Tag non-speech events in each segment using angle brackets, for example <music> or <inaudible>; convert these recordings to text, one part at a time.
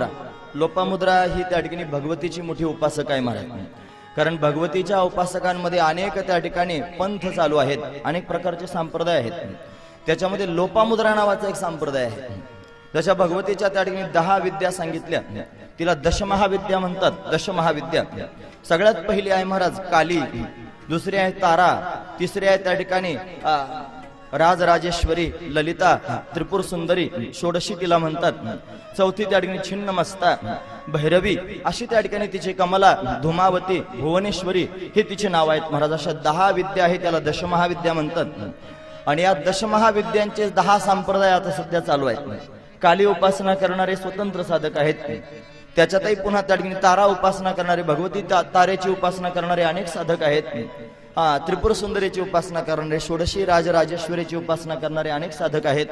लोपामुद्रा. लोपामुद्रा ही त्या ठिकाणी भगवतीची मोठी उपासक आहे महाराज. कारण भगवतीच्या उपासकांमध्ये अनेक त्या ठिकाणी पंथ चालू आहेत अनेक प्रकारचे संप्रदाय आहेत. त्याच्यामध्ये लोपामुद्रा नावाचा एक संप्रदाय आहे. जशा भगवतीच्या त्या ठिकाणी दहा विद्या सांगितल्या तिला दशमहाविद्या म्हणतात दशमहाविद्या. सगळ्यात पहिली आहे महाराज काली दुसरी आहे तारा तिसरी आहे त्या ठिकाणी राजराजेश्वरी ललिता त्रिपुर सुंदरी षोडशी तिला म्हणतात. चौथी त्या ठिकाणी छिन्न मस्ता भैरवी अशी त्या ठिकाणी तिची कमला धुमावती भुवनेश्वरी हे तिचे नाव आहेत. महाराज अशा दहा विद्या आहे त्याला दशमहाविद्या म्हणतात. आणि या दशमहाविद्यांचे दहा संप्रदाय आता सध्या चालू आहेत. काली उपासना करणारे स्वतंत्र साधक आहेत. त्याच्यातही पुन्हा त्या ठिकाणी तारा उपासना करणारे भगवती ता- तारेची उपासना करणारे अनेक साधक आहेत. त्रिपुर सुंदरीची उपासना करणारे षोडशी राजराजेश्वरीची उपासना करणारे अनेक साधक आहेत.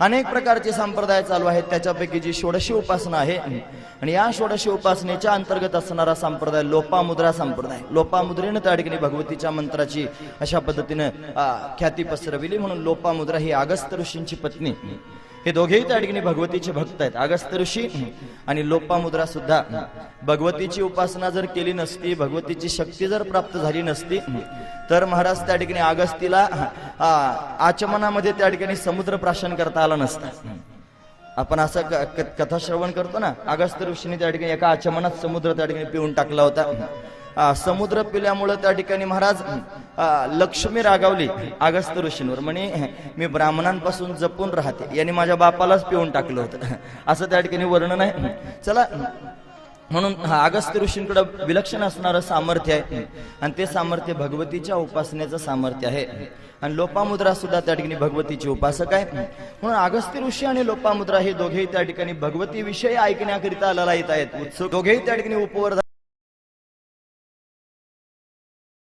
अनेक प्रकारचे संप्रदाय चालू आहेत. त्याच्यापैकी जी षोडशी उपासना आहे आणि या षोडशी उपासनेच्या अंतर्गत असणारा संप्रदाय लोपामुद्रा संप्रदाय. लोपामुद्रेनं त्या ठिकाणी भगवतीच्या मंत्राची अशा पद्धतीनं ख्याती पसरविली. म्हणून लोपामुद्रा ही अगस्त ऋषींची पत्नी. हे दोघेही त्या ठिकाणी भगवतीचे भक्त आहेत. अगस्त्य ऋषी आणि लोपामुद्रा सुद्धा. भगवतीची उपासना जर केली नसती भगवतीची शक्ती जर प्राप्त झाली नसती तर महाराज त्या ठिकाणी अगस्तीला आचमनामध्ये त्या ठिकाणी समुद्र प्राशन करता आला नसता. आपण असं क- क- कथा श्रवण करतो ना अगस्त्य ऋषीने त्या ठिकाणी एका आचमनात समुद्र त्या ठिकाणी पिऊन टाकला होता. समुद्र पिल्यामुळं त्या ठिकाणी महाराज लक्ष्मी रागावली अगस्त्य ऋषींवर. म्हणे मी ब्राह्मणांपासून जपून राहते. यांनी माझ्या बापालाच पिऊन टाकलं होतं. <laughs> असं त्या ठिकाणी वर्णन आहे. चला म्हणून हा अगस्त्य ऋषींकडे विलक्षण असणारं सामर्थ्य आहे. आणि ते सामर्थ्य भगवतीच्या उपासनेचं सामर्थ्य आहे. आणि लोपामुद्रा सुद्धा त्या ठिकाणी भगवतीची उपासक आहे. म्हणून अगस्त्य ऋषी आणि लोपामुद्रा हे दोघेही त्या ठिकाणी भगवती विषयी ऐकण्याकरिता ललायत आहेत. उत्सुक दोघेही त्या ठिकाणी उपवर